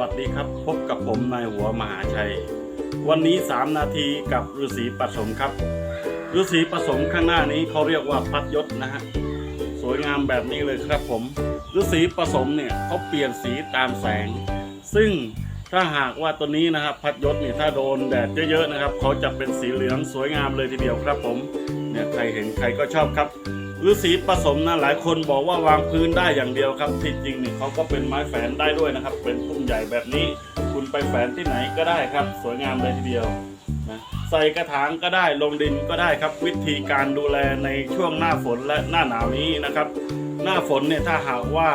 วัสดีครับ พบกับผมนายหัวมหาชัย วันนี้ 3 นาทีกับฤาษีผสมครับฤาษีผสมข้างหน้านี้เขาเรียกว่าพัดยศนะฮะสวยงามแบบนี้เลยครับผมฤาษีผสมเนี่ยเขาเปลี่ยนสีตามแสง ซึ่งถ้าหากว่าตัวนี้นะครับพัดยศเนี่ยถ้าโดนแดดเยอะๆนะครับเขาจะเป็นสีเหลืองสวยงามเลยทีเดียวครับผมเนี่ยใครเห็นใครก็ชอบครับ ฤาษีผสมนะหลายคนบอกว่าวางพื้นได้อย่างเดียวครับที่จริงเนี่ยเขาก็เป็นไม้แฝนได้ด้วยนะครับ เป็นพุ่มใหญ่แบบนี้ คุณไปแฝนที่ไหนก็ได้ครับ สวยงามเลยทีเดียวนะใส่กระถางก็ได้ลงดินก็ได้ครับ วิธีการดูแลในช่วงหน้าฝนและหน้าหนาวนี้นะครับ หน้าฝนเนี่ยถ้าหากว่า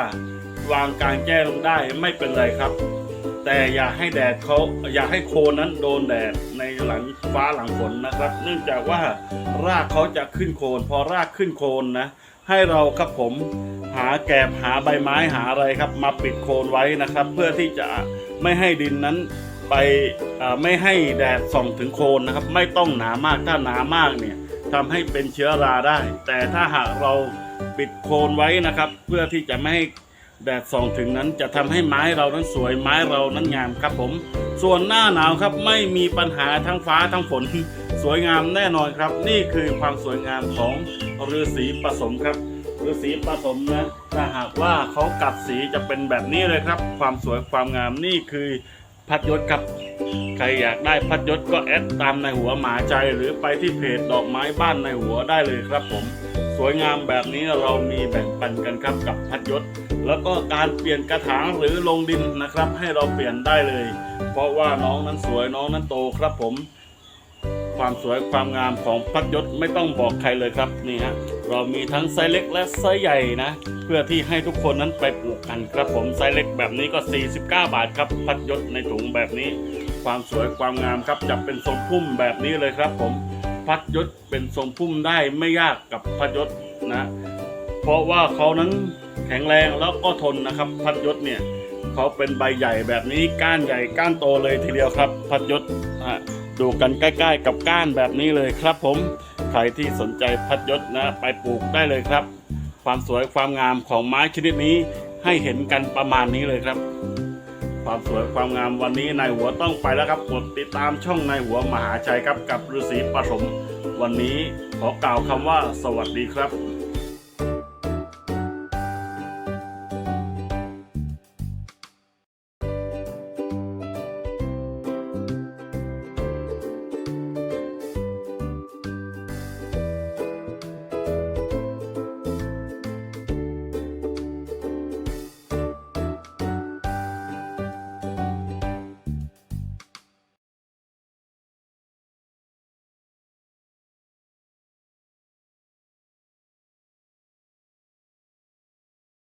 วางกลางแจ้งได้ไม่เป็นไรครับ แต่อย่าให้แดดเขาอย่าให้โคนนั้นโดนแดดในหลังฟ้าหลังฝนนะครับ เนื่องจากว่ารากเขาจะขึ้นโคน พอรากขึ้นโคนนะ ให้เราครับผมหาแกบหาใบไม้หาอะไรครับ มาปิดโคนไว้นะครับ เพื่อที่จะไม่ให้ดินนั้นไปไม่ให้แดดส่องถึงโคนนะครับ ไม่ต้องหนามากถ้าหนามากเนี่ยทำให้เป็นเชื้อราได้ แต่ถ้าหากเราปิดโคนไว้นะครับ เพื่อที่จะไม่ให้ แดดส่องถึงนั้นจะทำให้ไม้เรานั้นสวยไม้เรานั้นงามครับผม ส่วนหน้าหนาวครับไม่มีปัญหาทั้งฟ้าทั้งฝน สวยงามแน่นอนครับ นี่คือความสวยงามของฤาษีผสมครับฤาษีผสมนะถ้าหากว่าเขากัดสีจะเป็นแบบนี้เลยครับ ความสวยความงามนี่คือพัดยศครับ ใครอยากได้พัดยศก็แอดตามในหัวหมาใจหรือไปที่เพจดอกไม้บ้านในหัวได้เลยครับผม สวยงามแบบนี้เรามีแบ่งปันกันครับกับพัดยศ แล้วก็การเปลี่ยนกระถางหรือลงดินนะครับ ให้เราเปลี่ยนได้เลย เพราะว่าน้องนั้นสวยน้องนั้นโตครับผม ความสวยความงามของพัดยศไม่ต้องบอกใครเลยครับนี่ฮะเรามีทั้งไซส์เล็กและไซส์ใหญ่นะ เพื่อที่ให้ทุกคนนั้นไปปลูกกันครับผมไซส์เล็กแบบนี้ก็ 49 บาทครับพัดยศในถุงแบบนี้ ความสวยความงามครับจะเป็นทรงพุ่มแบบนี้เลยครับผมพัดยศเป็นทรงพุ่มได้ไม่ยากกับพัดยศนะ เพราะว่าเขานั้น แข็งแรงแล้วก็ทนนะครับ พัดยศเนี่ยเขาเป็นใบใหญ่แบบนี้ก้านใหญ่ก้านโตเลยทีเดียวครับ พัดยศดูกันใกล้ ๆ กับก้านแบบนี้เลยครับผมใครที่สนใจพัดยศนะไปปลูกได้เลยครับ ความสวยความงามของไม้ชนิดนี้ให้เห็นกันประมาณนี้เลยครับ ความสวยความงามวันนี้นายหัวต้องไปแล้วครับกดติดตามช่องนายหัวมหาชัยครับกับฤาษีปฐมวันนี้ขอกล่าวคำว่าสวัสดีครับ